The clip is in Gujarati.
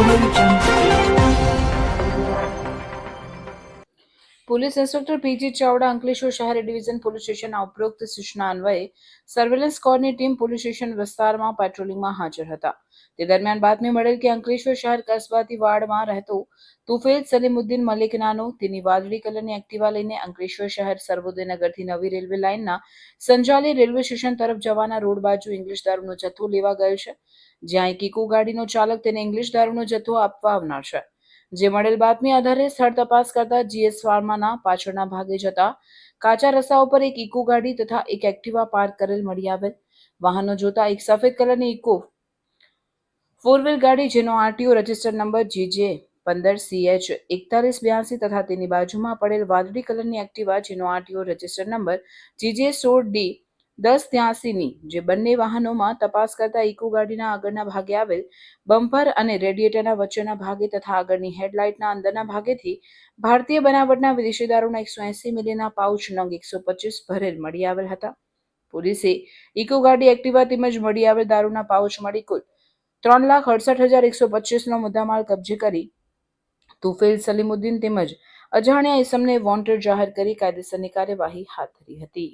我们长。police inspector PG Chavda, Ankleshwar શહેર ડિવિઝન પોલીસ સ્ટેશનના ઉપરોક્ત સૂચના અન્વયે સર્વેલન્સ સ્કોડની ટીમ પોલીસ સ્ટેશન વિસ્તારમાં પેટ્રોલિંગમાં હાજર હતા. તે દરમિયાન બાતમી મળેલ કે અંકલેશ્વર શહેર કસ્બાતી વાડમાં રહેતો તુફેલ સલીમુદ્દીન મલિક નાનો, તેની વાદળી કલરની એક્ટિવા લઈને અંકલેશ્વર શહેર સર્વોદયનગરથી નવી રેલવે લાઇનના સંજાલી રેલવે સ્ટેશન તરફ જવાના રોડ બાજુ ઇંગ્લિશ દારૂનો જથ્થો લેવા ગયો છે, જ્યાં એક ઇકો ગાડીનો ચાલક તેને ઇંગ્લિશ દારૂનો જથ્થો આપવા આવનાર છે. જે મળેલ બાતમી આધારે સ્થળ તપાસ કરતા જીએસ ફાર્માના પાછળના ભાગે જતા કાચા રસ્તા ઉપર એક ઇકો ગાડી તથા એક એક્ટિવા પાર્ક કરેલ મળી આવેલ. વાહનો જોતા એક સફેદ કલરની ઇકો ફોર વ્હીલ ગાડી જેનો આરટીઓ રજિસ્ટર નંબર જીજે પંદર સીએચ એકતાલીસ બ્યાસી તથા તેની બાજુમાં પડેલ વાદળી કલરની એક્ટિવા જેનો આરટીઓ રજિસ્ટર નંબર જીજે સોળ ડી દસ ત્યાસીની, જે બંને વાહનોમાં તપાસ કરતા ઇકો ગાડીના આગળના ભાગે આવેલ બમ્પર અને રેડિએટરના વચ્ચેના ભાગે તથા આગળની હેડલાઇટના અંદરના ભાગેથી ભારતીય બનાવટના વિદેશી દારૂના એકસો એસી મિલીના પાઉચ નંગ એકસો પચીસ ભરેલ મળી આવેલ હતા. પોલીસે ઇકો ગાડી એક્ટિવા તેમજ મળી આવેલ દારૂના પાઉચ મળી કુલ ત્રણ લાખ અડસઠ હજાર એકસો પચીસનો મુદ્દામાલ કબજે કરી તુફેલ સલીમુદ્દીન તેમજ અજાણ્યા ઇસમને વોન્ટેડ જાહેર કરી કાયદેસરની કાર્યવાહી હાથ ધરી હતી.